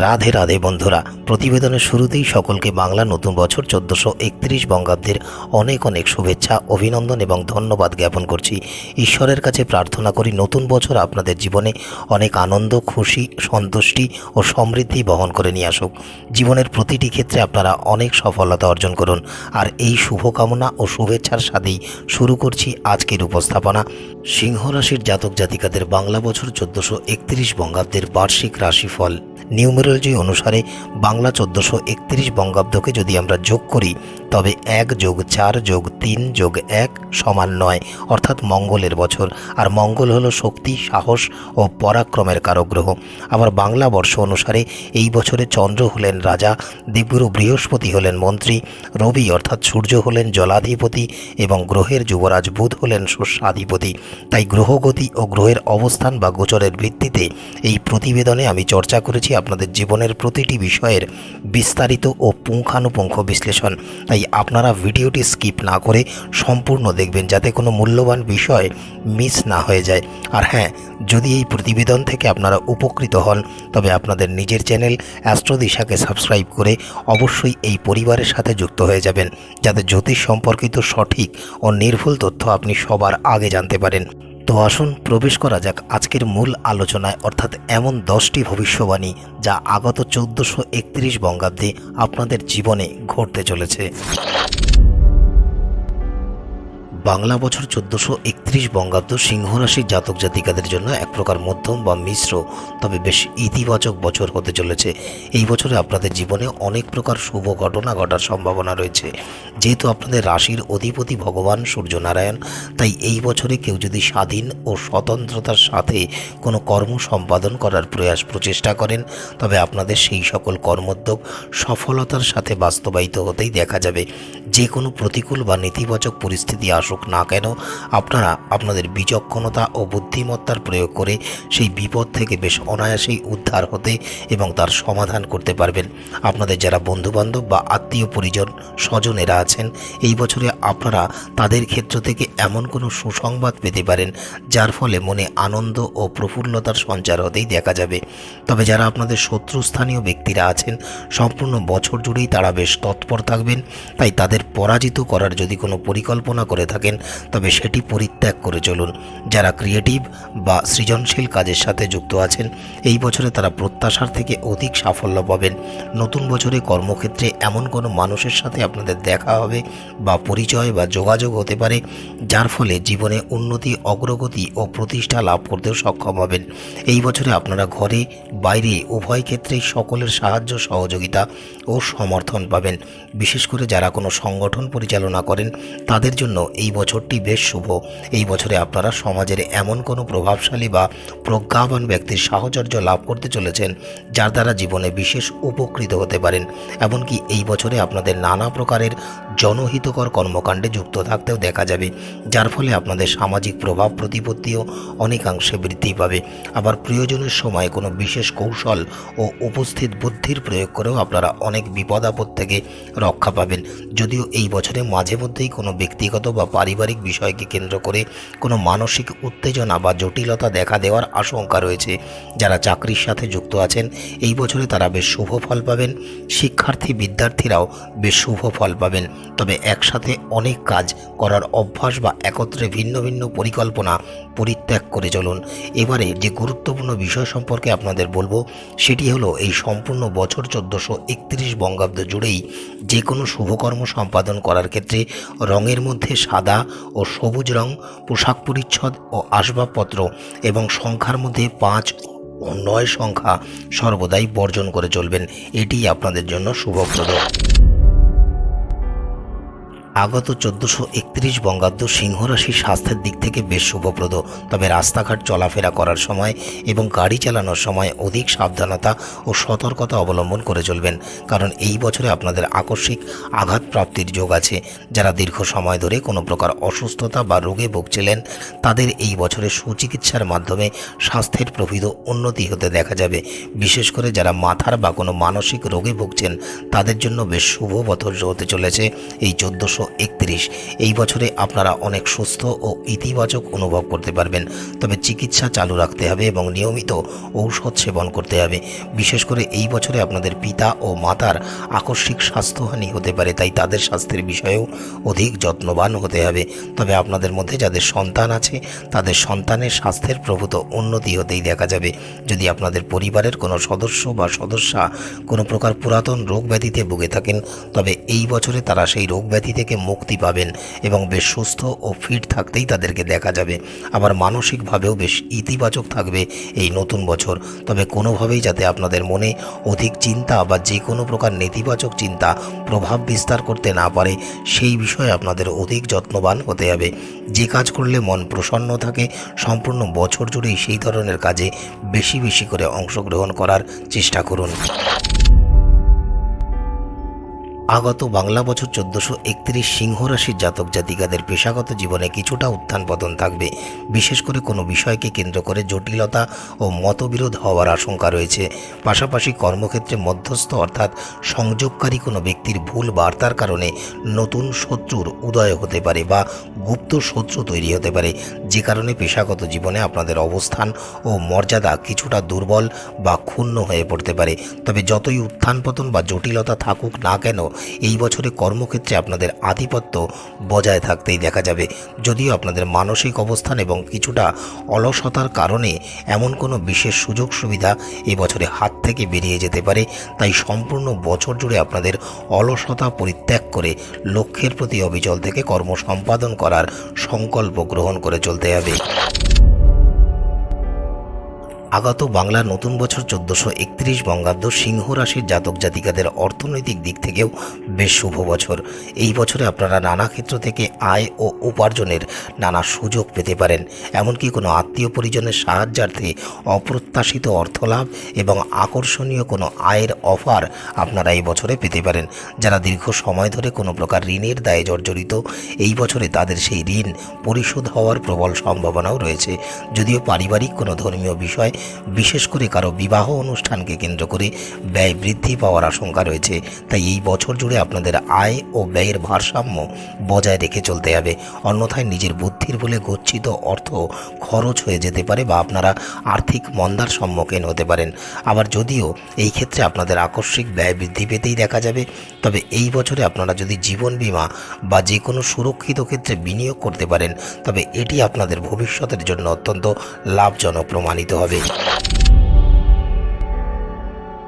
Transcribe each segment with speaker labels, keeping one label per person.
Speaker 1: রাধে রাধে বন্ধুরা, প্রতিবেদনের শুরুতেই সকলকে বাংলা নতুন বছর চোদ্দোশো একত্রিশ বঙ্গাব্দের অনেক অনেক শুভেচ্ছা, অভিনন্দন এবং ধন্যবাদ জ্ঞাপন করছি। ঈশ্বরের কাছে প্রার্থনা করি নতুন বছর আপনাদের জীবনে অনেক আনন্দ, খুশি, সন্তুষ্টি ও সমৃদ্ধি বহন করে নিয়ে আসুক। জীবনের প্রতিটি ক্ষেত্রে আপনারা অনেক সফলতা অর্জন করুন। আর এই শুভকামনা ও শুভেচ্ছার সাথেই শুরু করছি আজকের উপস্থাপনা। সিংহ রাশির জাতক জাতিকাদের বাংলা বছর চোদ্দোশো একত্রিশ বঙ্গাব্দের বার্ষিক রাশিফল। নিউমেরোলজি অনুসারে বাংলা চোদ্দোশো একত্রিশ বঙ্গাব্দকে যদি আমরা যোগ করি তবে এক যোগ চার যোগ তিন যোগ এক সমান নয়, অর্থাৎ মঙ্গলের বছর। আর মঙ্গল হলো শক্তি, সাহস ও পরাক্রমের কারক গ্রহ আবার বাংলা বর্ষ অনুসারে এই বছরে চন্দ্র হলেন রাজা, দেবগুরু বৃহস্পতি হলেন মন্ত্রী, রবি অর্থাৎ সূর্য হলেন জলাধিপতি এবং গ্রহের যুবরাজ বুধ হলেন শস্যাধিপতি। তাই গ্রহগতি ও গ্রহের অবস্থান বা গোচরের ভিত্তিতে এই প্রতিবেদনে আমি চর্চা করেছি আপনাদের জীবনের প্রতিটি বিষয়ের বিস্তারিত ও পুঙ্খানুপুঙ্খ বিশ্লেষণ। তাই আপনারা ভিডিওটি স্কিপ না করে সম্পূর্ণ দেখবেন যাতে কোনো মূল্যবান বিষয় মিস না হয়ে যায়। আর হ্যাঁ যদি এই প্রতিবেদন থেকে আপনারা উপকৃত হন, তবে আপনাদের নিজের চ্যানেল অ্যাস্ট্রোদিশাকে সাবস্ক্রাইব করে অবশ্যই এই পরিবারের সাথে যুক্ত হয়ে যাবেন, যাতে জ্যোতিষ সম্পর্কিত সঠিক ও নির্ভুল তথ্য আপনি সবার আগে জানতে পারেন। তো আসুন প্রবেশ করা যাক আজকের মূল আলোচনায়, অর্থাৎ এমন দশটি ভবিষ্যবাণী যা আগত চৌদ্দশো একত্রিশ বঙ্গাব্দে আপনাদের জীবনে ঘটতে চলেছে। বাংলা বছর চোদ্দোশো একত্রিশ বঙ্গাব্দ সিংহ রাশির জাতক জাতিকাদের জন্য এক প্রকার মধ্যম বা মিশ্র, তবে বেশ ইতিবাচক বছর হতে চলেছে। এই বছরে আপনাদের জীবনে অনেক প্রকার শুভ ঘটনা ঘটার সম্ভাবনা রয়েছে। যেহেতু আপনাদের রাশির অধিপতি ভগবান সূর্যনারায়ণ, তাই এই বছরে কেউ যদি স্বাধীন ও স্বতন্ত্রতার সাথে কোনো কর্ম সম্পাদন করার প্রয়াস প্রচেষ্টা করেন, তবে আপনাদের সেই সকল কর্মোদ্যোগ সফলতার সাথে বাস্তবায়িত হতেই দেখা যাবে। যে কোনো প্রতিকূল বা নেতিবাচক পরিস্থিতি আসুক না কেন, আপনারা আপনাদের বিচক্ষণতা ও বুদ্ধিমত্তার প্রয়োগ করে সেই বিপদ থেকে বেশ অনায়াসেই উদ্ধার হতে এবং তার সমাধান করতে পারবেন। আপনাদের যারা বন্ধুবান্ধব বা আত্মীয় পরিজন স্বজনেরা আছেন, এই বছরে আপনারা তাদের ক্ষেত্র থেকে এমন কোনো সুসংবাদ পেতে পারেন, যার ফলে মনে আনন্দ ও প্রফুল্লতার সঞ্চার হতেই দেখা যাবে। তবে যারা আপনাদের শত্রুস্থানীয় ব্যক্তিরা আছেন, সম্পূর্ণ বছর জুড়েই তারা বেশ তৎপর থাকবেন। তাই তাদের পরাজিত করার যদি কোনো পরিকল্পনা করে থাকেন তবে সেটি পরিত্যাগ করে চলুন। যারা ক্রিয়েটিভ বা সৃজনশীল কাজের সাথে যুক্ত আছেন, এই বছরে তারা প্রত্যাশার থেকে অধিক সাফল্য পাবেন। নতুন বছরে কর্মক্ষেত্রে এমন কোনো মানুষের সাথে আপনাদের দেখা হবে বা পরিচয় বা যোগাযোগ হতে পারে, যার ফলে জীবনে উন্নতি, অগ্রগতি ও প্রতিষ্ঠা লাভ করতেও সক্ষম হবেন। এই বছরে আপনারা ঘরে, বাইরে, উভয় ক্ষেত্রেই সকলের সাহায্য, সহযোগিতা ও সমর্থন পাবেন। বিশেষ করে যারা কোনো সংগঠন পরিচালনা করেন, তাদের জন্য এই বছরটি বেশ শুভ। এই বছরে আপনারা সমাজের এমন কোনো প্রভাবশালী বা প্রজ্ঞাবান ব্যক্তির সাহচর্য লাভ করতে চলেছেন, যার দ্বারা জীবনে বিশেষ উপকৃত হতে পারেন। এমনকি এই বছরে আপনাদের নানা প্রকারের জনহিতকর কর্মকাণ্ডে যুক্ত থাকতেও দেখা যাবে, যার ফলে আপনাদের সামাজিক প্রভাব প্রতিপত্তিও অনেকাংশে বৃদ্ধি পাবে। আবার প্রয়োজনের সময় কোনো বিশেষ কৌশল ও উপস্থিত বুদ্ধির প্রয়োগ করেও আপনারা অনেক বিপদ আপদ থেকে রক্ষা পাবেন। যদিও এই বছরে মাঝে মধ্যেই কোনো ব্যক্তিগত বা পারিবারিক বিষয়কে কেন্দ্র করে কোনো মানসিক উত্তেজনা বা জটিলতা দেখা দেওয়ার আশঙ্কা রয়েছে। যারা চাকরির সাথে যুক্ত আছেন, এই বছরে তারা বেশ শুভ ফল পাবেন। শিক্ষার্থী বিদ্যার্থীরাও বেশ শুভ ফল পাবেন। তবে একসাথে অনেক কাজ করার অভ্যাস বা একত্রে ভিন্ন ভিন্ন পরিকল্পনা পরিত্যাগ করে চলুন। এবারে যে গুরুত্বপূর্ণ বিষয় সম্পর্কে আপনাদের বলব, সেটি হলো এই সম্পূর্ণ বছর চোদ্দোশো একত্রিশ বঙ্গাব্দ জুড়েই যে কোনো শুভকর্ম সম্পাদন করার ক্ষেত্রে রঙের মধ্যে সাদা ও সবুজ রং, পোশাক পরিচ্ছদ ও আসবাবপত্র এবং সংখ্যার মধ্যে পাঁচ ও নয় সংখ্যা সর্বদাই বর্জন করে চলবেন। এটি আপনাদের জন্য শুভপ্রদ আগত চোদ্দোশো একত্রিশ বঙ্গাব্দ সিংহরাশি স্বাস্থ্যের দিক থেকে বেশ শুভপ্রদ। তবে রাস্তাঘাট চলাফেরা করার সময় এবং গাড়ি চালানোর সময় অধিক সাবধানতা ও সতর্কতা অবলম্বন করে চলবেন, কারণ এই বছরে আপনাদের আকস্মিক আঘাত প্রাপ্তির যোগ আছে। যারা দীর্ঘ সময় ধরে কোনো প্রকার অসুস্থতা বা রোগে ভুগছিলেন, তাদের এই বছরে সুচিকিৎসার মাধ্যমে স্বাস্থ্যের প্রভৃত উন্নতি হতে দেখা যাবে। বিশেষ করে যারা মাথার বা কোনো মানসিক রোগে ভুগছেন, তাদের জন্য বেশ শুভ বছর হতে চলেছে। এই চোদ্দোশো একত্রিশ। এই বছরে আপনারা অনেক সুস্থ ও ইতিবাচক অনুভব করতে পারবেন। তবে চিকিৎসা চালু রাখতে হবে এবং নিয়মিত ঔষধ সেবন করতে হবে। বিশেষ করে এই বছরে আপনাদের পিতা ও মাতার আকস্মিক স্বাস্থ্যহানি হতে পারে, তাই তাদের স্বাস্থ্যের বিষয়েও অধিক যত্নবান হতে হবে। তবে আপনাদের মধ্যে যাদের সন্তান আছে, তাদের সন্তানের স্বাস্থ্যের প্রভূত উন্নতি হতেই দেখা যাবে। যদি আপনাদের পরিবারের কোনো সদস্য বা সদস্যা কোনো প্রকার পুরাতন রোগ ব্যাধিতে ভুগে থাকেন, তবে এই বছরে তারা সেই রোগ ব্যাধি থেকে মুক্তি পাবেন এবং বেশ সুস্থ ও ফিট থাকতেই তাদেরকে দেখা যাবে। আবার মানসিকভাবেও বেশ ইতিবাচক থাকবে এই নতুন বছর। তবে কোনোভাবেই যাতে আপনাদের মনে অধিক চিন্তা বা যে কোনো প্রকার নেতিবাচক চিন্তা, প্রভাব বিস্তার করতে না পারে, সেই বিষয়ে আপনাদের অধিক যত্নবান হতে হবে। যে কাজ করলে মন প্রসন্ন থাকে, সম্পূর্ণ বছর জুড়েই সেই ধরনের কাজে বেশি বেশি করে অংশগ্রহণ করার চেষ্টা করুন। আগত বাংলা বছর চোদ্দশো একত্রিশ সিংহ রাশির জাতক জাতিকাদের পেশাগত জীবনে কিছুটা উত্থান পতন থাকবে। বিশেষ করে কোনো বিষয়কে কেন্দ্র করে জটিলতা ও মতবিরোধ হওয়ার আশঙ্কা রয়েছে। পাশাপাশি কর্মক্ষেত্রে মধ্যস্থ অর্থাৎ সংযোগকারী কোনো ব্যক্তির ভুল বার্তার কারণে নতুন শত্রুর উদয় হতে পারে বা গুপ্ত শত্রু তৈরি হতে পারে। যে কারণে পেশাগত জীবনে আপনাদের অবস্থান ও মর্যাদা কিছুটা দুর্বল বা ক্ষুণ্ণ হয়ে পড়তে পারে। তবে যতই উত্থান পতন বা জটিলতা থাকুক না কেন এই বছরে কর্মক্ষেত্রে আপনাদের আধিপত্য বজায় থাকতেই দেখা যাবে। যদিও আপনাদের মানসিক অবস্থান এবং কিছুটা অলসতার কারণে এমন কোনো বিশেষ সুযোগ সুবিধা এই বছরে হাত থেকে বেরিয়ে যেতে পারে, তাই সম্পূর্ণ বছর জুড়ে আপনাদের অলসতা পরিত্যাগ করে লক্ষ্যের প্রতি অবিচল থেকে কর্ম সম্পাদন করার সংকল্প গ্রহণ করে চলতে হবে। আগত বাংলা নতুন বছর চোদ্দশো একত্রিশ বঙ্গাব্দ সিংহ রাশির জাতক জাতিকাদের অর্থনৈতিক দিক থেকেও বেশ শুভ বছর। এই বছরে আপনারা নানা ক্ষেত্র থেকে আয় ও উপার্জনের নানা সুযোগ পেতে পারেন। এমনকি কোনো আত্মীয় পরিজনের সাহায্যার্থে অপ্রত্যাশিত অর্থলাভ এবং আকর্ষণীয় কোনো আয়ের অফার আপনারা এই বছরে পেতে পারেন। যারা দীর্ঘ সময় ধরে কোনো প্রকার ঋণের দায়ে জর্জরিত, এই বছরে তাদের সেই ঋণ পরিশোধ হওয়ার প্রবল সম্ভাবনাও রয়েছে। যদিও পারিবারিক কোনো ধর্মীয় বিষয় বিশেষ করে কারও বিবাহ অনুষ্ঠানকে কেন্দ্র করে ব্যয় বৃদ্ধি পাওয়ার আশঙ্কা রয়েছে। তাই এই বছর জুড়ে আপনাদের আয় ও ব্যয়ের ভারসাম্য বজায় রেখে চলতে হবে। অন্যথায় নিজের বুদ্ধির বলে গচ্ছিত অর্থ খরচ হয়ে যেতে পারে বা আপনারা আর্থিক মন্দার সম্মুখীন হতে পারেন। আবার যদিও এই ক্ষেত্রে আপনাদের আকস্মিক ব্যয় বৃদ্ধি পেতেই দেখা যাবে, তবে এই বছরে আপনারা যদি জীবন বিমা বা যে কোনো সুরক্ষিত ক্ষেত্রে বিনিয়োগ করতে পারেন, তবে এটি আপনাদের ভবিষ্যতের জন্য অত্যন্ত লাভজনক প্রমাণিত হবে। you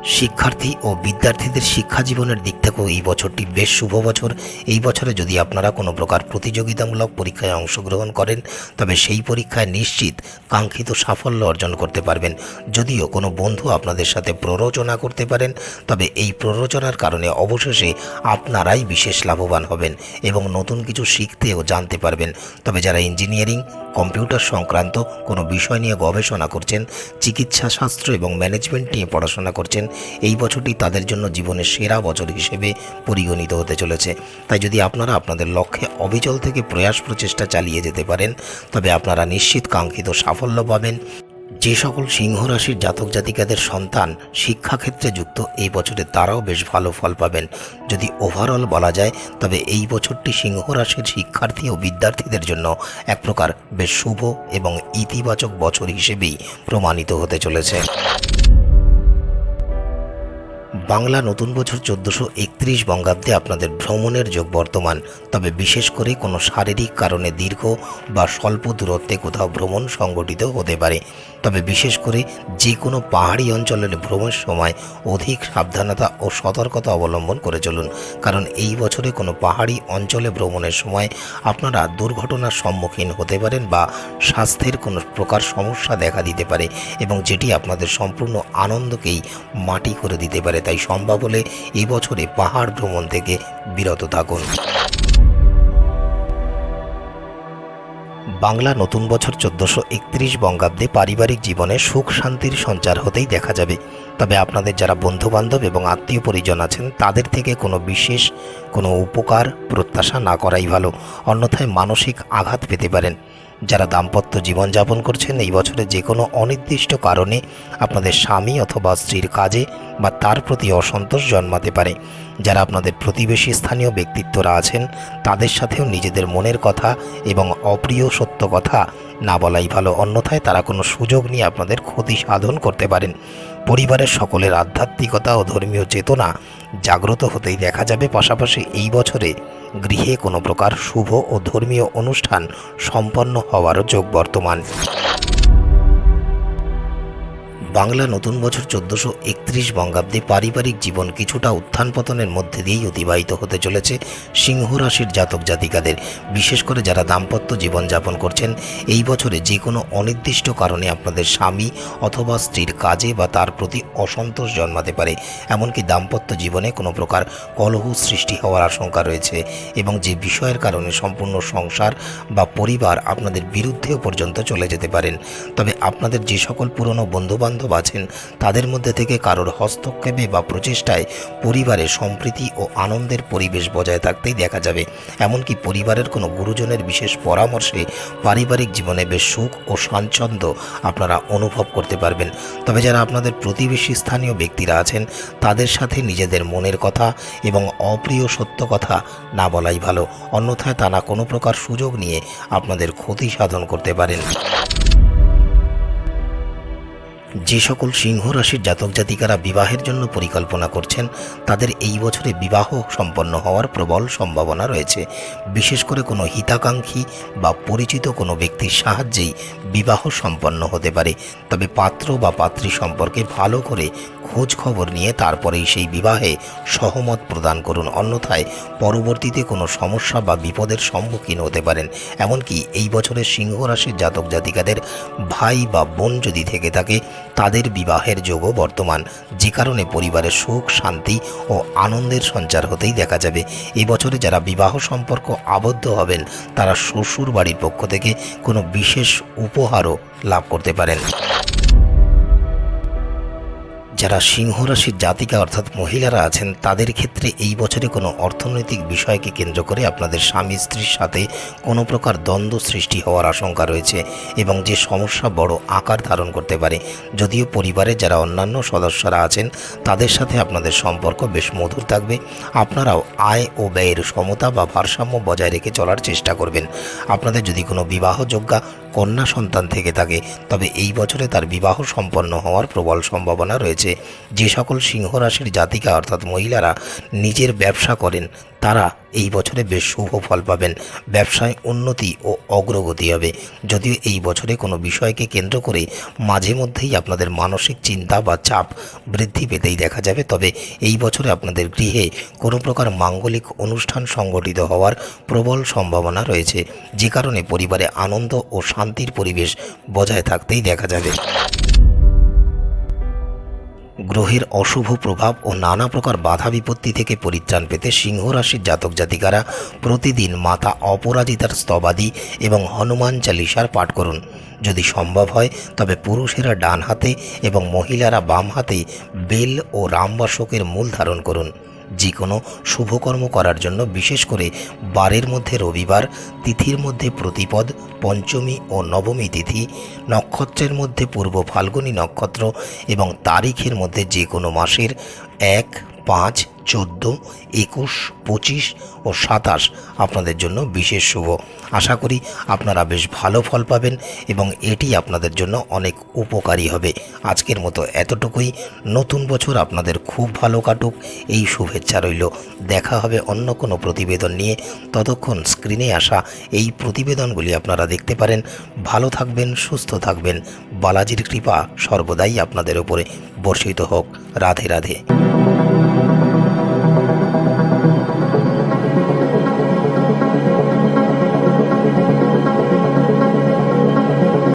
Speaker 1: শিক্ষার্থী ও বিদ্যার্থীদের শিক্ষা জীবনের দিক থেকেও এই বছরটি বেশ শুভ বছর। এই বছরে যদি আপনারা কোনো প্রকার প্রতিযোগিতামূলক পরীক্ষায় অংশগ্রহণ করেন, তবে সেই পরীক্ষায় নিশ্চিত কাঙ্ক্ষিত সাফল্য অর্জন করতে পারবেন। যদিও কোনো বন্ধু আপনাদের সাথে প্ররোচনা করতে পারেন, তবে এই প্ররোচনার কারণে অবশেষে আপনারাই বিশেষ লাভবান হবেন এবং নতুন কিছু শিখতে ও জানতে পারবেন। তবে যারা ইঞ্জিনিয়ারিং, কম্পিউটার সংক্রান্ত কোনো বিষয় নিয়ে গবেষণা করছেন চিকিৎসা শাস্ত্র এবং ম্যানেজমেন্ট নিয়ে পড়াশোনা করছেন এই বছরটি তাদের জন্য জীবনের সেরা বছর হিসেবে পরিগণিত হতে চলেছে। তাই যদি আপনারা আপনাদের লক্ষ্যে অবিচল থেকে প্রয়াস প্রচেষ্টা চালিয়ে যেতে পারেন, তবে আপনারা নিশ্চিত কাঙ্ক্ষিত সাফল্য পাবেন। যে সকল সিংহ রাশির জাতক জাতিকাদের সন্তান শিক্ষাক্ষেত্রে যুক্ত, এই বছরে তারাও বেশ ভালো ফল পাবেন। যদি ওভারঅল বলা যায়, তবে এই বছরটি সিংহ রাশির শিক্ষার্থী ও বিদ্যার্থীদের জন্য এক প্রকার বেশ শুভ এবং ইতিবাচক বছর হিসেবেই প্রমাণিত হতে চলেছে। বাংলা নতুন বছর চোদ্দোশো একত্রিশ বঙ্গাব্দে আপনাদের ভ্রমণের যোগ বর্তমান। তবে বিশেষ করে কোনো শারীরিক কারণে দীর্ঘ বা স্বল্প দূরত্বে কোথাও ভ্রমণ সংগঠিত হতে পারে। তবে বিশেষ করে যে কোনো পাহাড়ি অঞ্চলের ভ্রমণের সময় অধিক সাবধানতা ও সতর্কতা অবলম্বন করে চলুন। কারণ এই বছরে কোনো পাহাড়ি অঞ্চলে ভ্রমণের সময় আপনারা দুর্ঘটনার সম্মুখীন হতে পারেন বা স্বাস্থ্যের কোনো প্রকার সমস্যা দেখা দিতে পারে এবং যেটি আপনাদের সম্পূর্ণ আনন্দকেই মাটি করে দিতে পারে। তাই সম্ভব হলে এই বছরে পাহাড় ভ্রমণ থেকে বিরত থাকুন। বাংলা নতুন বছর চোদ্দশো একত্রিশ বঙ্গাব্দে পারিবারিক জীবনে সুখ শান্তির সঞ্চার হতেই দেখা যাবে। তবে আপনাদের যারা বন্ধুবান্ধব এবং আত্মীয় পরিজন আছেন, তাদের থেকে কোনো বিশেষ কোনো উপকার, প্রত্যাশা না করাই ভালো। অন্যথায় মানসিক আঘাত পেতে পারেন। যারা দাম্পত্য জীবনযাপন করছেন, এই বছরে যে কোনো অনির্দিষ্ট কারণে আপনাদের স্বামী অথবা স্ত্রীর কাজে বা তার প্রতি অসন্তোষ জন্মাতে পারে। যারা আপনাদের প্রতিবেশী স্থানীয় ব্যক্তিত্বরা আছেন, তাদের সাথেও নিজেদের মনের কথা এবং অপ্রিয় সত্য কথা না বলাই ভালো, অন্যথায় তারা কোনো সুযোগ নিয়ে আপনাদের ক্ষতি সাধন করতে পারেন। পরিবারের সকলের আধ্যাত্মিকতা ও ধর্মীয় চেতনা জাগ্রত হতেই দেখা যাবে। পাশাপাশি এই বছরে গৃহে কোনো প্রকার শুভ ও ধর্মীয় অনুষ্ঠান সম্পন্ন হওয়ারও যোগ বর্তমান। বাংলা নতুন বছর চোদ্দোশো একত্রিশ বঙ্গাব্দে পারিবারিক জীবন কিছুটা উত্থান পতনের মধ্যে দিয়েই অতিবাহিত হতে চলেছে সিংহ রাশির জাতক জাতিকাদের। বিশেষ করে যারা দাম্পত্য জীবনযাপন করছেন, এই বছরে যে কোনো অনির্দিষ্ট কারণে আপনাদের স্বামী অথবা স্ত্রীর কাজে বা তার প্রতি অসন্তোষ জন্মাতে পারে। এমনকি দাম্পত্য জীবনে কোনো প্রকার কলহ সৃষ্টি হওয়ার আশঙ্কা রয়েছে এবং যে বিষয়ের কারণে সম্পূর্ণ সংসার বা পরিবার আপনাদের বিরুদ্ধেও পর্যন্ত চলে যেতে পারেন। তবে আপনাদের যে সকল পুরনো বন্ধুবান্ধব আছেন। তাদের মধ্যে থেকে কারোর হস্তক্ষেপে বা প্রচেষ্টায় পরিবারে সম্প্রীতি ও আনন্দের পরিবেশ বজায় থাকতেই দেখা যাবে। এমনকি পরিবারের কোনো গুরুজনের বিশেষ পরামর্শে পারিবারিক জীবনে বেশ সুখ ও স্বাচ্ছন্দ্য আপনারা অনুভব করতে পারবেন। তবে যারা আপনাদের প্রতিবেশী স্থানীয় ব্যক্তিরা আছেন, তাদের সাথে নিজেদের মনের কথা এবং অপ্রিয় সত্য কথা না বলাই ভালো। অন্যথায় তারা কোনো প্রকার সুযোগ নিয়ে আপনাদের ক্ষতি সাধন করতে পারেন। যে সকল সিংহ রাশির জাতক জাতিকারা বিবাহের জন্য পরিকল্পনা করছেন, তাদের এই বছরে বিবাহ সম্পন্ন হওয়ার প্রবল সম্ভাবনা রয়েছে। বিশেষ করে কোনো হিতাকাঙ্ক্ষী বা পরিচিত কোনো ব্যক্তির সাহায্যেই বিবাহ সম্পন্ন হতে পারে। তবে পাত্র বা পাত্রী সম্পর্কে ভালো করে খোঁজ খবর নিয়ে তারপরেই সেই বিবাহে সহমত প্রদান করুন। অন্যথায় পরবর্তীতে কোনো সমস্যা বা বিপদের সম্মুখীন হতে পারেন। এমনকি এই বছরের সিংহ রাশির জাতক জাতিকাদের ভাই বা বোন যদি থেকে থাকে, তাদের বিবাহের যোগও বর্তমান। যে কারণে পরিবারের সুখ, শান্তি ও আনন্দের সঞ্চার হতেই দেখা যাবে। এই বছরে যারা বিবাহ সম্পর্ক আবদ্ধ হবেন, তারা শ্বশুর বাড়ির পক্ষ থেকে কোনো বিশেষ উপহারও লাভ করতে পারেন। যারা সিংহ রাশির জাতিকা অর্থাৎ মহিলারা আছেন, তাদের ক্ষেত্রে এই বছরে কোনো অর্থনৈতিক বিষয়কে কেন্দ্র করে আপনাদের স্বামী স্ত্রীর সাথে কোনো প্রকার দ্বন্দ্ব সৃষ্টি হওয়ার আশঙ্কা রয়েছে এবং যে সমস্যা বড় আকার ধারণ করতে পারে। যদিও পরিবারের যারা অন্যান্য সদস্যরা আছেন, তাদের সাথে আপনাদের সম্পর্ক বেশ মধুর থাকবে। আপনারাও আয় ও ব্যয়ের সমতা বা ভারসাম্য বজায় রেখে চলার চেষ্টা করবেন। আপনাদের যদি কোনো বিবাহযোগ্যা কন্যা সন্তান থেকে থাকে, তবে এই বছরে তার বিবাহ সম্পন্ন হওয়ার প্রবল সম্ভাবনা রয়েছে। যে সকল সিংহ রাশির জাতিকা অর্থাৎ মহিলারা নিজের ব্যবসা করেন, তারা এই বছরে বেশ শুভ ফল পাবেন। ব্যবসায় উন্নতি ও অগ্রগতি হবে। যদিও এই বছরে কোনো বিষয়কে কেন্দ্র করে মাঝে মধ্যেই আপনাদের মানসিক চিন্তা বা চাপ বৃদ্ধি পেতেই দেখা যাবে। তবে এই বছরে আপনাদের গৃহে কোনো প্রকার মাঙ্গলিক অনুষ্ঠান সংগঠিত হওয়ার প্রবল সম্ভাবনা রয়েছে। যে কারণে পরিবারে আনন্দ ও শান্তির পরিবেশ বজায় থাকতেই দেখা যাবে। গ্রহের অশুভ প্রভাব ও নানা প্রকার বাধা বিপত্তি থেকে পরিত্রাণ পেতে সিংহ রাশির জাতক জাতিকারা প্রতিদিন মাতা অপরাজিতার স্তবাদি এবং হনুমান চালিসার পাঠ করুন। যদি সম্ভব হয়, তবে পুরুষেরা ডান হাতে এবং মহিলারা বাম হাতে বেল ও রামবাসকের মূল ধারণ করুন। যে কোনো শুভকর্ম করার জন্য বিশেষ করে বারের মধ্যে রবিবার, তিথির মধ্যে প্রতিপদ, পঞ্চমী ও নবমী তিথি, নক্ষত্রের মধ্যে পূর্ব ফাল্গুনী নক্ষত্র এবং তারিখের মধ্যে যে কোনো মাসের এক, পাঁচ চোদ্দ, একুশ, পঁচিশ ও সাতাশ আপনাদের জন্য বিশেষ শুভ। আশা করি আপনারা বেশ ভালো ফল পাবেন এবং এটি আপনাদের জন্য অনেক উপকারী হবে। আজকের মতো এতটুকুই। নতুন বছর আপনাদের খুব ভালো কাটুক। এই শুভেচ্ছা রইল। দেখা হবে অন্য কোনো প্রতিবেদন নিয়ে। ততক্ষণ স্ক্রিনে আসা এই প্রতিবেদনগুলি আপনারা দেখতে পারেন। ভালো থাকবেন, সুস্থ থাকবেন। বালাজির কৃপা সর্বদাই আপনাদের উপরে বর্ষিত হোক। রাধে রাধে।